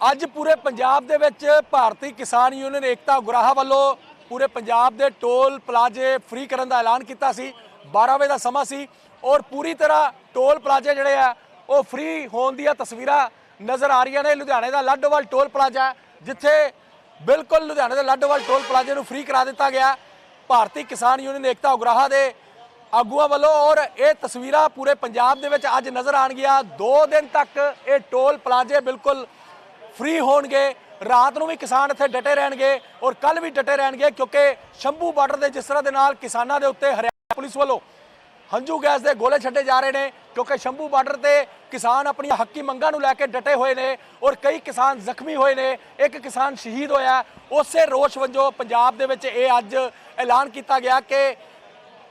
ਅੱਜ ਪੂਰੇ ਪੰਜਾਬ ਦੇ ਵਿੱਚ ਭਾਰਤੀ ਕਿਸਾਨ ਯੂਨੀਅਨ ਏਕਤਾ ਉਗਰਾਹਾਂ ਵੱਲੋਂ ਪੂਰੇ ਪੰਜਾਬ ਦੇ ਟੋਲ ਪਲਾਜ਼ੇ ਫ੍ਰੀ ਕਰਨ ਦਾ ਐਲਾਨ ਕੀਤਾ ਸੀ। 12 ਵਜੇ ਦਾ ਸਮਾਂ ਸੀ ਔਰ ਪੂਰੀ ਤਰ੍ਹਾਂ ਟੋਲ ਪਲਾਜ਼ੇ ਜਿਹੜੇ ਆ, ਉਹ ਫ੍ਰੀ ਹੋਣ ਦੀਆਂ ਤਸਵੀਰਾਂ ਨਜ਼ਰ ਆ ਰਹੀਆਂ ਨੇ। ਲੁਧਿਆਣੇ ਦਾ ਲੱਡੋਵਾਲ ਟੋਲ ਪਲਾਜ਼ਾ ਜਿੱਥੇ ਬਿਲਕੁਲ ਲੁਧਿਆਣੇ ਦੇ ਲੱਡੋਵਾਲ ਟੋਲ ਪਲਾਜ਼ੇ ਨੂੰ ਫ੍ਰੀ ਕਰਾ ਦਿੱਤਾ ਗਿਆ। ਭਾਰਤੀ ਕਿਸਾਨ ਯੂਨੀਅਨ ਏਕਤਾ ਉਗਰਾਹਾਂ ਦੇ ਆਗੂਆਂ ਵੱਲੋਂ ਔਰ ਇਹ ਤਸਵੀਰਾਂ ਪੂਰੇ ਪੰਜਾਬ ਦੇ ਵਿੱਚ ਅੱਜ ਨਜ਼ਰ ਆਣਗੀਆਂ 2 ਦਿਨ ਤੱਕ ਇਹ ਟੋਲ ਪਲਾਜ਼ੇ ਬਿਲਕੁਲ ਫ੍ਰੀ ਹੋਣਗੇ, ਰਾਤ ਨੂੰ ਵੀ ਕਿਸਾਨ ਇੱਥੇ ਡਟੇ ਰਹਿਣਗੇ ਔਰ ਕੱਲ ਵੀ ਡਟੇ ਰਹਿਣਗੇ ਕਿਉਂਕਿ ਸ਼ੰਭੂ ਬਾਰਡਰ ਦੇ ਜਿਸ ਤਰ੍ਹਾਂ ਦੇ ਨਾਲ ਕਿਸਾਨਾਂ ਦੇ ਉੱਤੇ ਹਰਿਆਣਾ ਪੁਲਿਸ ਵੱਲੋਂ ਹੰਝੂ ਗੈਸ ਦੇ ਗੋਲੇ ਛੱਡੇ ਜਾ ਰਹੇ ਨੇ ਕਿਉਂਕਿ ਸ਼ੰਭੂ ਬਾਰਡਰ ਤੇ ਕਿਸਾਨ ਆਪਣੀਆਂ ਹੱਕੀ ਮੰਗਾਂ ਨੂੰ ਲੈ ਕੇ ਡਟੇ ਹੋਏ ਨੇ ਔਰ ਕਈ ਕਿਸਾਨ ਜ਼ਖਮੀ ਹੋਏ ਨੇ, ਇੱਕ ਕਿਸਾਨ ਸ਼ਹੀਦ ਹੋਇਆ। ਉਸੇ ਰੋਸ਼ ਵਜੋਂ ਪੰਜਾਬ ਦੇ ਵਿੱਚ ਇਹ ਅੱਜ ਐਲਾਨ ਕੀਤਾ ਗਿਆ ਕਿ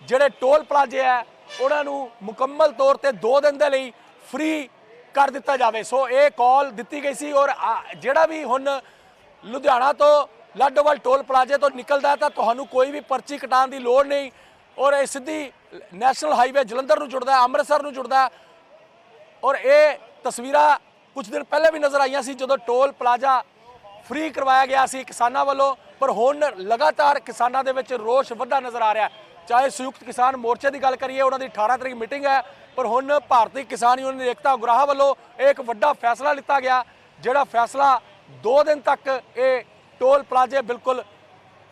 ਜਿਹੜੇ ਟੋਲ ਪਲਾਜ਼ੇ ਆ, ਉਹਨਾਂ ਨੂੰ ਮੁਕੰਮਲ ਤੌਰ ਤੇ 2 ਦਿਨ ਦੇ ਲਈ ਫ੍ਰੀ ਕਰ ਦਿੱਤਾ ਜਾਵੇ। ਸੋ ਇਹ ਕਾਲ ਦਿੱਤੀ ਗਈ ਸੀ ਔਰ ਆ- ਜਿਹੜਾ ਵੀ ਹੁਣ ਲੁਧਿਆਣਾ ਤੋਂ ਲਾਡੋਵਾਲ ਟੋਲ ਪਲਾਜ਼ੇ ਤੋਂ ਨਿਕਲਦਾ ਤਾਂ ਤੁਹਾਨੂੰ ਕੋਈ ਵੀ ਪਰਚੀ ਕਟਾਉਣ ਦੀ ਲੋੜ ਨਹੀਂ ਔਰ ਇਹ ਸਿੱਧੀ ਨੈਸ਼ਨਲ ਹਾਈਵੇ ਜਲੰਧਰ ਨੂੰ ਜੁੜਦਾ ਹੈ ਅੰਮ੍ਰਿਤਸਰ ਨੂੰ ਜੁੜਦਾ। ਹੈ ਔਰ ਇਹ ਤਸਵੀਰਾਂ ਕੁਝ ਦਿਨ ਪਹਿਲੇ ਵੀ ਨਜ਼ਰ ਆਈਆਂ ਸੀ ਜਦੋਂ ਟੋਲ ਪਲਾਜ਼ਾ ਫ੍ਰੀ ਕਰਵਾਇਆ ਗਿਆ ਸੀ ਕਿਸਾਨਾਂ ਵੱਲੋਂ। ਪਰ ਹੁਣ ਲਗਾਤਾਰ ਕਿਸਾਨਾਂ ਦੇ ਵਿੱਚ ਰੋਸ਼ ਵੱਧਾ ਨਜ਼ਰ ਆ ਰਿਹਾ। ਹੈ। ਚਾਹੇ ਸੰਯੁਕਤ ਕਿਸਾਨ ਮੋਰਚੇ ਦੀ ਗੱਲ ਕਰੀਏ, ਉਹਨਾਂ ਦੀ 18 ਤਰੀਕ ਮੀਟਿੰਗ ਹੈ, ਪਰ ਹੁਣ ਭਾਰਤੀ ਕਿਸਾਨ ਯੂਨੀਅਨ ਏਕਤਾ ਉਗਰਾਹ ਵੱਲੋਂ ਇਹ ਇੱਕ ਵੱਡਾ ਫੈਸਲਾ ਲਿੱਤਾ ਗਿਆ, ਜਿਹੜਾ ਫੈਸਲਾ 2 ਦਿਨ ਤੱਕ ਇਹ ਟੋਲ ਪਲਾਜ਼ੇ ਬਿਲਕੁਲ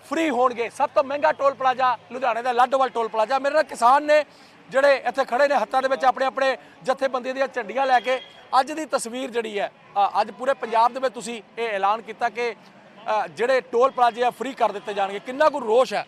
ਫ੍ਰੀ ਹੋਣਗੇ। ਸਭ ਤੋਂ ਮਹਿੰਗਾ ਟੋਲ ਪਲਾਜ਼ਾ ਲੁਧਿਆਣੇ ਦਾ, ਲਾਡੋਵਾਲ ਟੋਲ ਪਲਾਜ਼ਾ। ਮੇਰੇ ਨਾਲ ਕਿਸਾਨ ਨੇ ਜਿਹੜੇ ਇੱਥੇ ਖੜੇ ਨੇ ਹੱਥਾਂ ਦੇ ਵਿੱਚ ਆਪਣੇ ਆਪਣੇ ਜਥੇਬੰਦੀ ਦੀਆਂ ਝੰਡੀਆਂ ਲੈ ਕੇ, ਅੱਜ ਦੀ ਤਸਵੀਰ ਜਿਹੜੀ ਹੈ ਅੱਜ ਪੂਰੇ ਪੰਜਾਬ ਦੇ ਵਿੱਚ ਤੁਸੀਂ ਇਹ ਐਲਾਨ ਕੀਤਾ ਕਿ ਜਿਹੜੇ ਟੋਲ ਪਲਾਜ਼ੇ ਆ ਫ੍ਰੀ ਕਰ ਦਿੱਤੇ ਜਾਣਗੇ। ਕਿੰਨਾ ਕੁ ਰੋਸ਼ ਹੈ।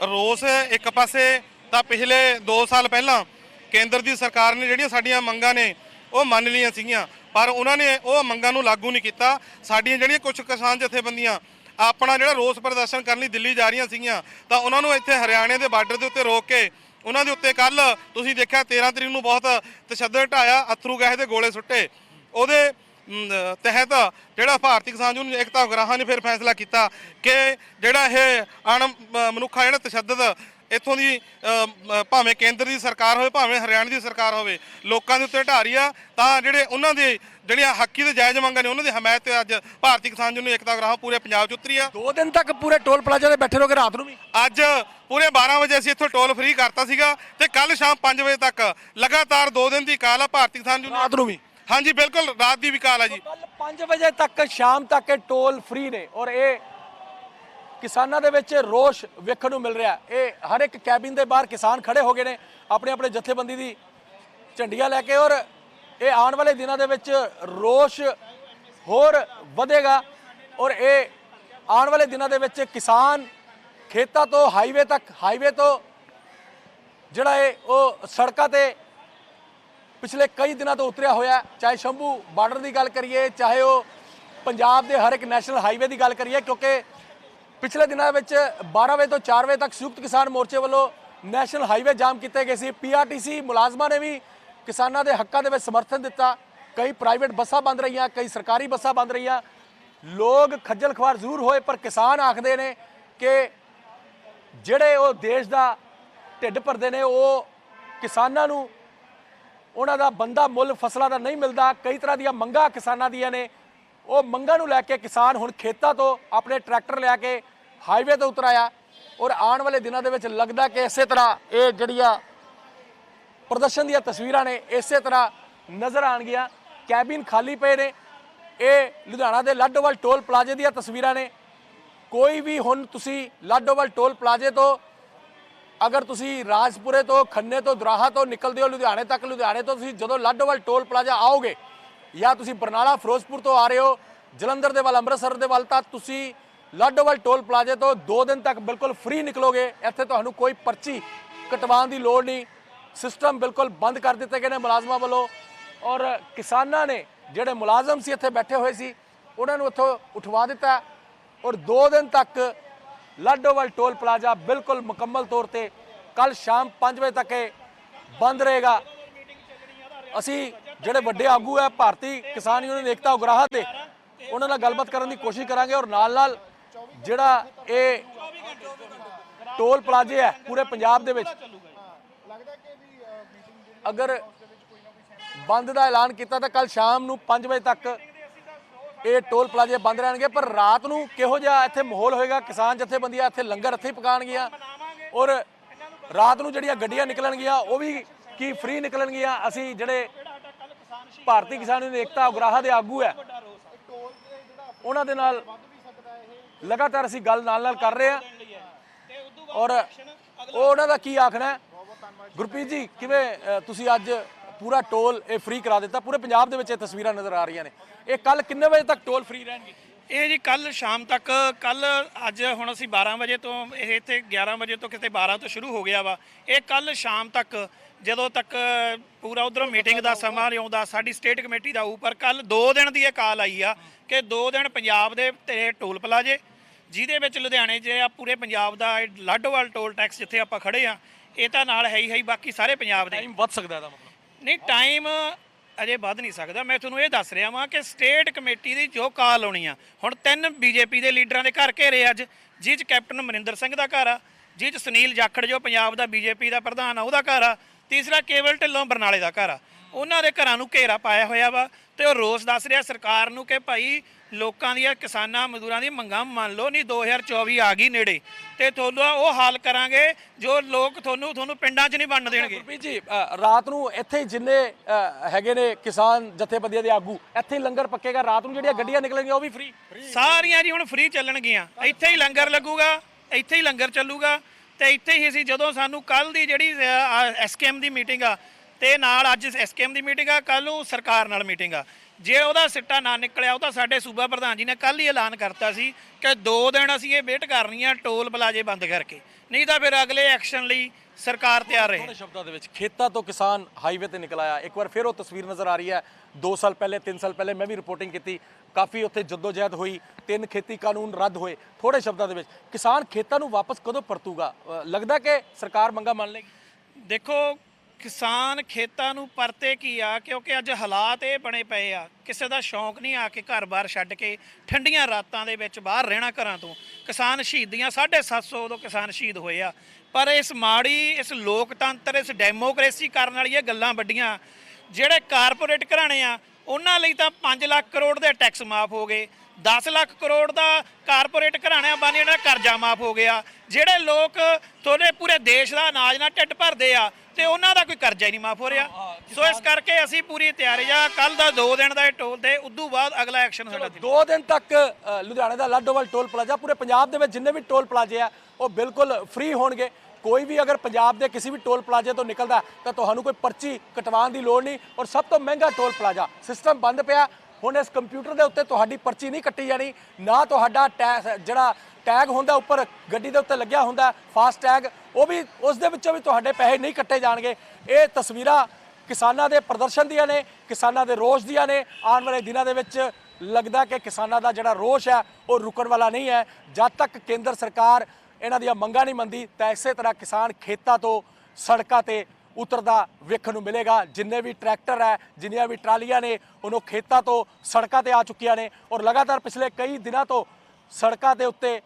ਰੋਸ ਇੱਕ ਪਾਸੇ ਤਾਂ ਪਿਛਲੇ 2 ਸਾਲ ਪਹਿਲਾਂ ਕੇਂਦਰ ਦੀ ਸਰਕਾਰ ਨੇ ਜਿਹੜੀਆਂ ਸਾਡੀਆਂ ਮੰਗਾਂ ਨੇ, ਉਹ ਮੰਨ ਲਈਆਂ ਸੀਗੀਆਂ। ਪਰ ਉਹਨਾਂ ਨੇ ਉਹ ਮੰਗਾਂ ਨੂੰ ਲਾਗੂ ਨਹੀਂ ਕੀਤਾ। ਸਾਡੀਆਂ ਜਿਹੜੀਆਂ ਕੁਝ ਕਿਸਾਨ ਜਥੇਬੰਦੀਆਂ ਆਪਣਾ ਜਿਹੜਾ ਰੋਸ ਪ੍ਰਦਰਸ਼ਨ ਕਰਨ ਲਈ ਦਿੱਲੀ ਜਾ ਰਹੀਆਂ ਸੀਗੀਆਂ, ਤਾਂ ਉਹਨਾਂ ਨੂੰ ਇੱਥੇ ਹਰਿਆਣੇ ਦੇ ਬਾਰਡਰ ਦੇ ਉੱਤੇ ਰੋਕ ਕੇ ਉਹਨਾਂ ਦੇ ਉੱਤੇ ਕੱਲ ਤੁਸੀਂ ਦੇਖਿਆ 13 ਤਰੀਕ ਨੂੰ ਬਹੁਤ ਤਸ਼ੱਦਦ ਢਾਇਆ ਅਥਰੂ ਗੈਸ ਦੇ ਗੋਲੇ ਸੁੱਟੇ। ਉਹਦੇ ਤਹਿਤ ਜਿਹੜਾ ਭਾਰਤੀ ਕਿਸਾਨ ਯੂਨੀਅਨ ਏਕਤਾ ਉਗਰਾਹਾਂ ਨੇ ਫਿਰ ਫੈਸਲਾ ਕੀਤਾ ਕਿ ਜਿਹੜਾ ਇਹ ਅਣ ਮਨੁੱਖਾ ਜਿਹੜਾ ਤਸ਼ੱਦਦ ਇੱਥੋਂ ਦੀ ਭਾਵੇਂ ਕੇਂਦਰ ਦੀ ਸਰਕਾਰ ਹੋਵੇ ਭਾਵੇਂ ਹਰਿਆਣਾ ਦੀ ਸਰਕਾਰ ਹੋਵੇ ਲੋਕਾਂ ਦੇ ਉੱਤੇ ਢਾ ਰਹੀ ਆ ਤਾਂ ਜਿਹੜੇ ਉਹਨਾਂ ਦੇ ਜਿਹੜੀਆਂ ਹੱਕੀ ਤੇ ਜਾਇਜ਼ ਮੰਗਾਂ ਨੇ ਉਹਨਾਂ ਦੀ ਹਮਾਇਤ ਤੇ ਅੱਜ ਭਾਰਤੀ ਕਿਸਾਨ ਯੂਨੀਅਨ ਏਕਤਾ ਉਗਰਾਹਾਂ ਪੂਰੇ ਪੰਜਾਬ 'ਚ ਉਤਰੀ ਆ। 2 ਦਿਨ ਤੱਕ ਪੂਰੇ ਟੋਲ ਪਲਾਜ਼ੇ ਤੇ ਬੈਠੇ ਰਹੋਗੇ ਰਾਤ ਨੂੰ ਵੀ? ਅੱਜ ਪੂਰੇ 12 ਵਜੇ ਅਸੀਂ ਇੱਥੋਂ ਟੋਲ ਫ੍ਰੀ ਕਰਤਾ ਸੀਗਾ ਤੇ ਕੱਲ ਸ਼ਾਮ 5 ਵਜੇ ਤੱਕ ਲਗਾਤਾਰ 2 ਦਿਨ ਦੀ ਕਾਲ ਆ ਭਾਰਤੀ ਕਿਸਾਨ ਯੂਨੀਅਨ ਰਾਤ ਨੂੰ ਵੀ? ਹਾਂਜੀ, ਬਿਲਕੁਲ, ਰਾਤ ਦੀ ਵੀ ਕਾਲ ਆ ਜੀ। ਕੱਲ 5 ਵਜੇ ਤੱਕ, ਸ਼ਾਮ ਤੱਕ ਇਹ ਟੋਲ ਫ੍ਰੀ ਨੇ ਔਰ ਇਹ ਕਿਸਾਨਾਂ ਦੇ ਵਿੱਚ ਰੋਸ਼ ਵੇਖਣ ਨੂੰ ਮਿਲ ਰਿਹਾ। ਇਹ ਹਰ ਇੱਕ ਕੈਬਿਨ ਦੇ ਬਾਹਰ ਕਿਸਾਨ ਖੜੇ ਹੋ ਗਏ ਨੇ, ਆਪਣੇ ਆਪਣੇ ਜਥੇਬੰਦੀ ਦੀ ਝੰਡੀਆਂ ਲੈ ਕੇ ਔਰ ਇਹ ਆਉਣ ਵਾਲੇ ਦਿਨਾਂ ਦੇ ਵਿੱਚ ਰੋਸ਼ ਹੋਰ ਵਧੇਗਾ ਔਰ ਇਹ ਆਉਣ ਵਾਲੇ ਦਿਨਾਂ ਦੇ ਵਿੱਚ ਕਿਸਾਨ ਖੇਤਾਂ ਤੋਂ ਹਾਈਵੇ ਤੱਕ ਹਾਈਵੇ ਤੋਂ ਜਿਹੜਾ ਇਹ ਉਹ ਸੜਕਾਂ ਤੇ ਪਿਛਲੇ ਕਈ ਦਿਨਾਂ ਤੋਂ ਉਤਰਿਆ ਹੋਇਆ ਚਾਹੇ ਸ਼ੰਭੂ ਬਾਰਡਰ ਦੀ ਗੱਲ ਕਰੀਏ, ਚਾਹੇ ਉਹ ਪੰਜਾਬ ਦੇ ਹਰ ਇੱਕ ਨੈਸ਼ਨਲ ਹਾਈਵੇ ਦੀ ਗੱਲ ਕਰੀਏ, ਕਿਉਂਕਿ ਪਿਛਲੇ ਦਿਨਾਂ ਵਿੱਚ 12 ਵਜੇ ਤੋਂ 4 ਵਜੇ ਤੱਕ ਸੰਯੁਕਤ ਕਿਸਾਨ ਮੋਰਚੇ ਵੱਲੋਂ ਨੈਸ਼ਨਲ ਹਾਈਵੇ ਜਾਮ ਕੀਤੇ ਗਏ ਸੀ। ਪੀਆਰਟੀਸੀ ਮੁਲਾਜ਼ਮਾਂ ਨੇ ਵੀ ਕਿਸਾਨਾਂ ਦੇ ਹੱਕਾਂ ਦੇ ਵਿੱਚ ਸਮਰਥਨ ਦਿੱਤਾ। ਕਈ ਪ੍ਰਾਈਵੇਟ ਬੱਸਾਂ ਬੰਦ ਰਹੀਆਂ, ਕਈ ਸਰਕਾਰੀ ਬੱਸਾਂ ਬੰਦ ਰਹੀਆਂ। ਲੋਕ ਖੱਜਲ ਖਵਾਰ ਜ਼ਰੂਰ ਹੋਏ, ਪਰ ਕਿਸਾਨ ਆਖਦੇ ਨੇ ਕਿ ਜਿਹੜੇ ਉਹ ਦੇਸ਼ ਦਾ ਢਿੱਡ ਭਰਦੇ ਨੇ, ਉਹ ਕਿਸਾਨਾਂ ਨੂੰ ਉਹਨਾਂ ਦਾ ਬੰਦਾ ਮੁੱਲ ਫਸਲਾਂ ਦਾ ਨਹੀਂ ਮਿਲਦਾ। ਕਈ ਤਰ੍ਹਾਂ ਦੀਆਂ ਮੰਗਾਂ ਕਿਸਾਨਾਂ ਦੀਆਂ ਨੇ। ਉਹ ਮੰਗਾਂ ਨੂੰ ਲੈ ਕੇ ਕਿਸਾਨ ਹੁਣ ਖੇਤਾਂ ਤੋਂ ਆਪਣੇ ਟਰੈਕਟਰ ਲਿਆ ਕੇ ਹਾਈਵੇ ਤੇ ਉਤਰ ਆਇਆ। ਔਰ ਆਉਣ ਵਾਲੇ ਦਿਨਾਂ ਦੇ ਵਿੱਚ ਲੱਗਦਾ ਕਿ ਇਸੇ ਤਰ੍ਹਾਂ ਇਹ ਜਿਹੜੀਆਂ ਪ੍ਰਦਰਸ਼ਨ ਦੀਆਂ ਤਸਵੀਰਾਂ ਨੇ, ਇਸੇ ਤਰ੍ਹਾਂ ਨਜ਼ਰ ਆਣਗੀਆਂ ਕੈਬਿਨ ਖਾਲੀ ਪਏ ਨੇ। ਇਹ ਲੁਧਿਆਣਾ ਦੇ ਲਾਡੋਵਾਲ ਟੋਲ ਪਲਾਜ਼ੇ ਦੀਆਂ ਤਸਵੀਰਾਂ ਨੇ। ਕੋਈ ਵੀ ਹੁਣ ਤੁਸੀਂ ਲਾਡੋਵਾਲ ਟੋਲ ਪਲਾਜ਼ੇ ਤੋਂ ਅਗਰ ਤੁਸੀਂ ਰਾਜਪੁਰੇ ਤੋਂ, ਖੰਨੇ ਤੋਂ, ਦੁਰਾਹਾ ਤੋਂ ਨਿਕਲਦੇ ਹੋ, ਲੁਧਿਆਣੇ ਤੱਕ, ਲੁਧਿਆਣੇ ਤੋਂ ਤੁਸੀਂ ਜਦੋਂ ਲਾਡੋਵਾਲ ਟੋਲ ਪਲਾਜ਼ਾ ਆਓਗੇ ਜਾਂ ਤੁਸੀਂ ਬਰਨਾਲਾ, ਫਿਰੋਜ਼ਪੁਰ ਤੋਂ ਆ ਰਹੇ ਹੋ, ਜਲੰਧਰ ਦੇ ਵੱਲ, ਅੰਮ੍ਰਿਤਸਰ ਦੇ ਵੱਲ, ਤਾਂ ਤੁਸੀਂ ਲਾਡੋਵਾਲ ਟੋਲ ਪਲਾਜ਼ੇ ਤੋਂ 2 ਦਿਨ ਤੱਕ ਬਿਲਕੁਲ ਫ੍ਰੀ ਨਿਕਲੋਗੇ। ਇੱਥੇ ਤੁਹਾਨੂੰ ਕੋਈ ਪਰਚੀ ਕਟਵਾਉਣ ਦੀ ਲੋੜ ਨਹੀਂ। ਸਿਸਟਮ ਬਿਲਕੁਲ ਬੰਦ ਕਰ ਦਿੱਤੇ ਗਏ ਨੇ ਮੁਲਾਜ਼ਮਾਂ ਵੱਲੋਂ। ਔਰ ਕਿਸਾਨਾਂ ਨੇ ਜਿਹੜੇ ਮੁਲਾਜ਼ਮ ਸੀ, ਇੱਥੇ ਬੈਠੇ ਹੋਏ ਸੀ, ਉਹਨਾਂ ਨੂੰ ਇੱਥੋਂ ਉਠਵਾ ਦਿੱਤਾ। ਔਰ 2 ਦਿਨ ਤੱਕ ਲਾਡੋਵਾਲ ਟੋਲ ਪਲਾਜ਼ਾ ਬਿਲਕੁਲ ਮੁਕੰਮਲ ਤੌਰ ਤੇ ਕੱਲ ਸ਼ਾਮ 5 ਵਜੇ ਤੱਕ ਇਹ ਬੰਦ ਰਹੇਗਾ। ਅਸੀਂ ਜਿਹੜੇ ਵੱਡੇ ਆਗੂ ਹੈ, ਭਾਰਤੀ ਕਿਸਾਨ ਯੂਨੀਅਨ ਏਕਤਾ ਉਗਰਾਹਾਂ ਦੇ, ਉਹਨਾਂ ਨਾਲ ਗੱਲਬਾਤ ਕਰਨ ਦੀ ਕੋਸ਼ਿਸ਼ ਕਰਾਂਗੇ ਔਰ ਨਾਲ ਨਾਲ ਜਿਹੜਾ ਇਹ ਟੋਲ ਪਲਾਜ਼ੇ ਹੈ, ਪੂਰੇ ਪੰਜਾਬ ਦੇ ਵਿੱਚ, ਅਗਰ ਬੰਦ ਦਾ ਐਲਾਨ ਕੀਤਾ ਤਾਂ ਕੱਲ ਸ਼ਾਮ ਨੂੰ 5 ਵਜੇ ਤੱਕ ਇਹ ਟੋਲ ਪਲਾਜ਼ੇ ਬੰਦ ਰਹਿਣਗੇ। ਪਰ ਰਾਤ ਨੂੰ ਕਿਹੋ ਜਿਹਾ ਇੱਥੇ ਮਾਹੌਲ ਹੋਏਗਾ? ਕਿਸਾਨ ਜਥੇਬੰਦੀਆਂ ਇੱਥੇ ਲੰਗਰ ਇੱਥੇ ਹੀ ਪਕਾਉਣਗੀਆਂ ਔਰ ਰਾਤ ਨੂੰ ਜਿਹੜੀਆਂ ਗੱਡੀਆਂ ਨਿਕਲਣਗੀਆਂ, ਉਹ ਵੀ ਕੀ ਫ੍ਰੀ ਨਿਕਲਣਗੀਆਂ? ਅਸੀਂ ਜਿਹੜੇ ਭਾਰਤੀ ਕਿਸਾਨ ਯੂਨੀਅਨ ਏਕਤਾ ਉਗਰਾਹਾ ਦੇ ਆਗੂ ਹੈ, ਉਹਨਾਂ ਦੇ ਨਾਲ ਲਗਾਤਾਰ ਅਸੀਂ ਗੱਲ ਨਾਲ ਨਾਲ ਕਰ ਰਹੇ ਹਾਂ। ਔਰ ਉਹ ਉਹਨਾਂ ਦਾ ਕੀ ਆਖਣਾ ਗੁਰਪ੍ਰੀਤ ਜੀ, ਕਿਵੇਂ ਤੁਸੀਂ ਅੱਜ ਪੂਰਾ ਟੋਲ ਇਹ ਫ੍ਰੀ ਕਰਾ ਦਿੱਤਾ? ਪੂਰੇ ਪੰਜਾਬ ਦੇ ਵਿੱਚ ਇਹ ਤਸਵੀਰਾਂ ਨਜ਼ਰ ਆ ਰਹੀਆਂ ਨੇ। ਇਹ ਕੱਲ ਕਿੰਨੇ ਵਜੇ ਤੱਕ ਟੋਲ ਫ੍ਰੀ ਰਹਿਣਗੇ? ਇਹ ਜੀ ਕੱਲ ਸ਼ਾਮ ਤੱਕ ਕੱਲ ਅੱਜ ਹੁਣ ਅਸੀਂ 12 ਵਜੇ ਤੋਂ ਇਹ ਇੱਥੇ 11 ਵਜੇ ਤੋਂ ਕਿਤੇ 12 ਤੋਂ ਸ਼ੁਰੂ ਹੋ ਗਿਆ ਵਾ। ਇਹ ਕੱਲ ਸ਼ਾਮ ਤੱਕ ਜਦੋਂ ਤੱਕ ਪੂਰਾ ਉਧਰੋਂ ਮੀਟਿੰਗ ਦਾ ਸਮਾਂ ਆਉਂਦਾ ਸਾਡੀ ਸਟੇਟ ਕਮੇਟੀ ਦਾ ਉੱਪਰ ਕੱਲ 2 ਦਿਨ ਦੀ ਇਹ ਕਾਲ ਆਈ ਆ ਕਿ 2 ਦਿਨ ਪੰਜਾਬ ਦੇ ਤੇ ਟੋਲ ਪਲਾਜੇ ਜਿਹਦੇ ਵਿੱਚ ਲੁਧਿਆਣੇ 'ਚ ਆ ਪੂਰੇ ਪੰਜਾਬ ਦਾ ਲਾਡੋਵਾਲ ਟੋਲ ਟੈਕਸ ਜਿੱਥੇ ਆਪਾਂ ਖੜੇ ਆ ਇਹ ਤਾਂ ਨਾਲ ਹੈ ਹੀ ਹੈ ਹੀ, ਬਾਕੀ ਸਾਰੇ ਪੰਜਾਬ ਦੇ। ਟਾਈਮ ਵੱਧ ਸਕਦਾ ਇਹਦਾ ਮਤਲਬ। ਨਹੀਂ ਟਾਈਮ ਅਜੇ ਵੱਧ ਨਹੀਂ ਸਕਦਾ। ਮੈਂ ਤੁਹਾਨੂੰ ਇਹ ਦੱਸ ਰਿਹਾ ਵਾਂ ਕਿ ਸਟੇਟ ਕਮੇਟੀ ਦੀ ਜੋ ਕਾਲ ਆਉਣੀ ਆ, ਹੁਣ ਤਿੰਨ ਬੀਜੇਪੀ ਦੇ ਲੀਡਰਾਂ ਦੇ ਘਰ ਘੇਰੇ ਅੱਜ। ਜਿਹ 'ਚ ਕੈਪਟਨ ਮਨਿੰਦਰ ਸਿੰਘ ਦਾ ਘਰ ਆ, ਜਿਹ 'ਚ ਸੁਨੀਲ ਜਾਖੜ ਜੋ ਪੰਜਾਬ ਦਾ ਬੀਜੇਪੀ ਦਾ ਪ੍ਰਧਾਨ ਆ, ਉਹਦਾ ਘਰ ਆ। ਤੀਸਰਾ ਕੇਵਲ ਢਿੱਲੋਂ ਬਰਨਾਲੇ ਦਾ ਘਰ ਆ। ਉਹਨਾਂ ਦੇ ਘਰਾਂ ਨੂੰ ਘੇਰਾ ਪਾਇਆ ਹੋਇਆ ਵਾ ਤੇ ਉਹ ਰੋਸ ਦੱਸ ਰਿਹਾ ਸਰਕਾਰ ਨੂੰ ਕਿ ਭਾਈ ਲੋਕਾਂ ਦੀਆਂ ਕਿਸਾਨਾਂ ਮਜ਼ਦੂਰਾਂ ਦੀ ਮੰਗਾਂ ਮੰਨ ਲਓ ਨਹੀਂ 2024 ਆ ਗਈ ਨੇੜੇ ਤੇ ਤੁਹਾਨੂੰ ਉਹ ਹਾਲ ਕਰਾਂਗੇ ਜੋ ਲੋਕ ਤੁਹਾਨੂੰ ਤੁਹਾਨੂੰ ਪਿੰਡਾਂ 'ਚ ਨਹੀਂ ਵੰਡ ਦੇਣਗੇ। ਗੁਰਪ੍ਰੀਤ ਜੀ ਰਾਤ ਨੂੰ ਇੱਥੇ ਜਿੰਨੇ ਹੈਗੇ ਨੇ ਕਿਸਾਨ ਜਥੇਬੰਦੀਆਂ ਦੇ ਆਗੂ ਇੱਥੇ ਲੰਗਰ ਪੱਕੇਗਾ ਰਾਤ ਨੂੰ ਜਿਹੜੀਆਂ ਗੱਡੀਆਂ ਨਿਕਲਣਗੀਆਂ ਉਹ ਵੀ ਫ੍ਰੀ ਸਾਰੀਆਂ ਜੀ ਹੁਣ ਫ੍ਰੀ ਚੱਲਣਗੀਆਂ। ਇੱਥੇ ਹੀ ਲੰਗਰ ਲੱਗੂਗਾ ਇੱਥੇ ਹੀ ਲੰਗਰ ਚੱਲੂਗਾ ਤੇ ਇੱਥੇ ਹੀ ਅਸੀਂ ਜਦੋਂ ਸਾਨੂੰ ਕੱਲ ਦੀ ਜਿਹੜੀ ਐਸਕੇਐਮ ਦੀ ਮੀਟਿੰਗ ਆ ਤੇ ਨਾਲ ਅੱਜ ਐਸਕੇਐਮ ਦੀ ਮੀਟਿੰਗ ਆ ਕੱਲ ਨੂੰ ਸਰਕਾਰ ਨਾਲ ਮੀਟਿੰਗ ਆ। ਜੇ ਉਹਦਾ ਸਿੱਟਾ ਨਾ ਨਿਕਲਿਆ ਉਹ ਤਾਂ ਸਾਡੇ ਸੂਬਾ ਪ੍ਰਧਾਨ ਜੀ ਨੇ ਕੱਲ ਹੀ ਐਲਾਨ ਕਰਤਾ ਸੀ ਕਿ ਦੋ ਦਿਨ ਅਸੀਂ ਇਹ ਵੇਟ ਕਰਨੀ ਆ ਟੋਲ ਪਲਾਜੇ ਬੰਦ ਕਰਕੇ। ਨਹੀਂ ਤਾਂ ਫਿਰ ਅਗਲੇ ਐਕਸ਼ਨ ਲਈ ਸਰਕਾਰ ਤਿਆਰ ਰਹੇ। ਥੋੜੇ ਸ਼ਬਦਾਂ ਦੇ ਵਿੱਚ ਖੇਤਾਂ ਤੋਂ ਕਿਸਾਨ ਹਾਈਵੇ ਤੇ ਨਿਕਲ ਆਇਆ। ਇੱਕ ਵਾਰ ਫਿਰ ਉਹ ਤਸਵੀਰ ਨਜ਼ਰ ਆ ਰਹੀ ਹੈ। 2 ਸਾਲ ਪਹਿਲੇ 3 ਸਾਲ ਪਹਿਲੇ ਮੈਂ ਵੀ ਰਿਪੋਰਟਿੰਗ ਕੀਤੀ। ਕਾਫੀ ਉੱਥੇ ਜਦੋਜਹਿਦ ਹੋਈ। ਤਿੰਨ ਖੇਤੀ ਕਾਨੂੰਨ ਰੱਦ ਹੋਏ। ਥੋੜੇ ਸ਼ਬਦਾਂ ਦੇ ਵਿੱਚ ਕਿਸਾਨ ਖੇਤਾਂ ਨੂੰ ਵਾਪਸ ਕਦੋਂ ਪਰਤੂਗਾ? ਲੱਗਦਾ ਕਿ ਸਰਕਾਰ ਮੰਗਾ ਮੰਨ ਲੇਗੀ ਦੇਖੋ ਕਿਸਾਨ ਖੇਤਾਂ ਨੂੰ ਪਰਤੇ ਕੀ ਆ? ਕਿਉਂਕਿ ਅੱਜ ਹਾਲਾਤ ਇਹ ਬਣੇ ਪਏ ਆ। ਕਿਸੇ ਦਾ ਸ਼ੌਂਕ ਨਹੀਂ ਆ ਕੇ ਘਰ-ਬਾਰ ਛੱਡ ਕੇ ਠੰਡੀਆਂ ਰਾਤਾਂ ਦੇ ਵਿੱਚ ਬਾਹਰ ਰਹਿਣਾ ਘਰਾਂ ਤੋਂ। ਕਿਸਾਨ ਸ਼ਹੀਦੀਆਂ 750 ਉਦੋਂ ਕਿਸਾਨ ਸ਼ਹੀਦ ਹੋਏ ਆ। ਪਰ ਇਸ ਮਾੜੀ, ਇਸ ਲੋਕਤੰਤਰ, ਇਸ ਡੈਮੋਕ੍ਰੇਸੀ ਕਰਨ ਵਾਲੀਆਂ ਗੱਲਾਂ ਵੱਡੀਆਂ। ਜਿਹੜੇ ਕਾਰਪੋਰੇਟ ਘਰਾਣੇ ਆ, ਉਹਨਾਂ ਲਈ ਤਾਂ 5 ਲੱਖ ਕਰੋੜ ਦੇ ਟੈਕਸ ਮਾਫ ਹੋ ਗਏ। 10 ਲੱਖ ਕਰੋੜ ਦਾ ਕਾਰਪੋਰੇਟ ਘਰਾਣਿਆਂ ਬਾਨੀਆਂ ਦਾ ਕਰਜ਼ਾ ਮਾਫ ਹੋ ਗਿਆ। ਜਿਹੜੇ ਲੋਕ ਤੁਹਾਡੇ ਪੂਰੇ ਦੇਸ਼ ਦਾ ਅਨਾਜ ਨਾਲ ਢਿੱਡ ਭਰਦੇ ਆ ਤੇ ਉਹਨਾਂ ਦਾ ਕੋਈ ਕਰਜ਼ਾ ਹੀ ਨਹੀਂ ਮਾਫ ਹੋ ਰਿਹਾ। ਸੋ ਇਸ ਕਰਕੇ ਅਸੀਂ ਪੂਰੀ ਤਿਆਰੀ ਆ। ਕੱਲ ਦਾ 2 ਦਿਨ ਦਾ ਇਹ ਟੋਲ ਤੇ ਉਦੋਂ ਬਾਅਦ ਅਗਲਾ ਐਕਸ਼ਨ ਸਾਡਾ ਦੋ ਦਿਨ ਤੱਕ ਲੁਧਿਆਣੇ ਦਾ ਲਾਡੋਵਾਲ ਟੋਲ ਪਲਾਜ਼ਾ ਪੂਰੇ ਪੰਜਾਬ ਦੇ ਵਿੱਚ ਜਿੰਨੇ ਵੀ ਟੋਲ ਪਲਾਜ਼ੇ ਆ ਉਹ ਬਿਲਕੁਲ ਫ੍ਰੀ ਹੋਣਗੇ। ਕੋਈ ਵੀ ਅਗਰ ਪੰਜਾਬ ਦੇ ਕਿਸੇ ਵੀ ਟੋਲ ਪਲਾਜ਼ੇ ਤੋਂ ਨਿਕਲਦਾ ਤਾਂ ਤੁਹਾਨੂੰ ਕੋਈ ਪਰਚੀ ਕਟਵਾਉਣ ਦੀ ਲੋੜ ਨਹੀਂ। ਔਰ ਸਭ ਤੋਂ ਮਹਿੰਗਾ ਟੋਲ ਪਲਾਜ਼ਾ ਸਿਸਟਮ ਬੰਦ ਪਿਆ। ਹੁਣ ਇਸ ਕੰਪਿਊਟਰ ਦੇ ਉੱਤੇ ਤੁਹਾਡੀ ਪਰਚੀ ਨਹੀਂ ਕੱਟੀ ਜਾਣੀ। ਨਾ ਤੁਹਾਡਾ ਟੈਗ ਜਿਹੜਾ ਟੈਗ ਹੁੰਦਾ ਉੱਪਰ ਗੱਡੀ ਦੇ ਉੱਤੇ ਲੱਗਿਆ ਹੁੰਦਾ ਫਾਸਟ ਟੈਗ ਉਹ ਵੀ ਉਸ ਦੇ ਵਿੱਚੋਂ ਵੀ ਤੁਹਾਡੇ ਪੈਸੇ ਨਹੀਂ ਕੱਟੇ ਜਾਣਗੇ। ਇਹ ਤਸਵੀਰਾਂ ਕਿਸਾਨਾਂ ਦੇ ਪ੍ਰਦਰਸ਼ਨ ਦੀਆਂ ਨੇ, ਕਿਸਾਨਾਂ ਦੇ ਰੋਸ ਦੀਆਂ ਨੇ। ਆਉਣ ਵਾਲੇ ਦਿਨਾਂ ਦੇ ਵਿੱਚ ਲੱਗਦਾ ਕਿ ਕਿਸਾਨਾਂ ਦਾ ਜਿਹੜਾ ਰੋਸ਼ ਹੈ, ਉਹ ਰੁਕਣ ਵਾਲਾ ਨਹੀਂ ਹੈ। ਜਦ ਤੱਕ ਕੇਂਦਰ ਸਰਕਾਰ ਇਹਨਾਂ ਦੀਆਂ ਮੰਗਾਂ ਨਹੀਂ ਮੰਨਦੀ, ਤਾਂ ਇਸੇ ਤਰ੍ਹਾਂ ਕਿਸਾਨ ਖੇਤਾਂ ਤੋਂ ਸੜਕਾਂ ਤੇ ਉਤਰਦਾ ਵੇਖਣ ਨੂੰ ਮਿਲੇਗਾ। ਜਿੰਨੇ ਵੀ ਟਰੈਕਟਰ ਹੈ, ਜਿੰਨੀਆਂ ਵੀ ਟਰਾਲੀਆਂ ਨੇ ਉਹਨੂੰ ਖੇਤਾਂ ਤੋਂ ਸੜਕਾਂ ਤੇ ਆ ਚੁੱਕੀਆਂ ਨੇ। ਔਰ ਲਗਾਤਾਰ ਪਿਛਲੇ ਕਈ ਦਿਨਾਂ ਤੋਂ ਸੜਕਾਂ ਦੇ ਉੱਤੇ,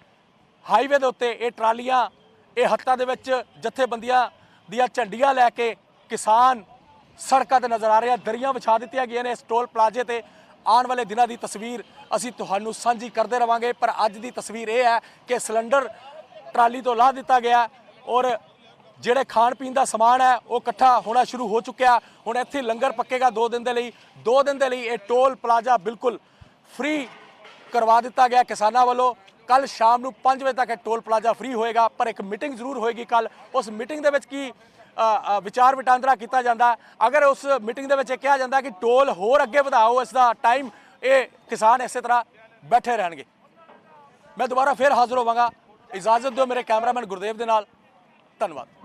ਹਾਈਵੇ ਦੇ ਉੱਤੇ ਇਹ ਟਰਾਲੀਆਂ ਇਹ ਹੱਥਾਂ ਦੇ ਵਿੱਚ ਜਥੇਬੰਦੀਆਂ ਦੀਆਂ ਝੰਡੀਆਂ ਲੈ ਕੇ ਕਿਸਾਨ ਸੜਕਾਂ ਤੇ ਨਜ਼ਰ ਆ ਰਹੇ ਆ। ਦਰੀਆਂ ਵਿਛਾ ਦਿੱਤੀਆਂ ਗਈਆਂ ਨੇ ਇਸ ਟੋਲ ਪਲਾਜ਼ੇ ਤੇ। ਆਉਣ ਵਾਲੇ ਦਿਨਾਂ ਦੀ ਤਸਵੀਰ ਅਸੀਂ ਤੁਹਾਨੂੰ ਸਾਂਝੀ ਕਰਦੇ ਰਵਾਂਗੇ, ਪਰ ਅੱਜ ਦੀ ਤਸਵੀਰ ਇਹ ਹੈ ਕਿ ਸਿਲੰਡਰ ਟਰਾਲੀ ਤੋਂ ਲਾ ਦਿੱਤਾ ਗਿਆ ਔਰ ਜਿਹੜੇ ਖਾਣ ਪੀਣ ਦਾ ਸਮਾਨ ਹੈ, ਉਹ ਇਕੱਠਾ ਹੋਣਾ ਸ਼ੁਰੂ ਹੋ ਚੁੱਕਿਆ। ਹੁਣ ਇੱਥੇ ਲੰਗਰ ਪੱਕੇਗਾ 2 ਦਿਨ ਦੇ ਲਈ। 2 ਦਿਨ ਦੇ ਲਈ ਇਹ ਟੋਲ ਪਲਾਜ਼ਾ ਬਿਲਕੁਲ ਫ੍ਰੀ ਕਰਵਾ ਦਿੱਤਾ ਗਿਆ ਕਿਸਾਨਾਂ ਵੱਲੋਂ। ਕੱਲ ਸ਼ਾਮ ਨੂੰ 5 ਵਜੇ ਤੱਕ ਇਹ ਟੋਲ ਪਲਾਜ਼ਾ ਫ੍ਰੀ ਹੋਏਗਾ, ਪਰ ਇੱਕ ਮੀਟਿੰਗ ਜ਼ਰੂਰ ਹੋਏਗੀ ਕੱਲ ਉਸ ਮੀਟਿੰਗ ਦੇ ਵਿੱਚ ਕੀ ਵਿਚਾਰ ਵਟਾਂਦਰਾ ਕੀਤਾ ਜਾਂਦਾ? ਅਗਰ ਉਸ ਮੀਟਿੰਗ ਦੇ ਵਿੱਚ ਇਹ ਕਿਹਾ ਜਾਂਦਾ ਕਿ ਟੋਲ ਹੋਰ ਅੱਗੇ ਵਧਾਓ, ਇਸ ਦਾ ਟਾਈਮ ਇਹ ਕਿਸਾਨ ਇਸੇ ਤਰ੍ਹਾਂ ਬੈਠੇ ਰਹਿਣਗੇ। ਮੈਂ ਦੁਬਾਰਾ ਫਿਰ ਹਾਜ਼ਰ ਹੋਵਾਂਗਾ। ਇਜਾਜ਼ਤ ਦਿਓ ਮੇਰੇ ਕੈਮਰਾਮੈਨ ਗੁਰਦੇਵ ਦੇ ਨਾਲ। ਧੰਨਵਾਦ।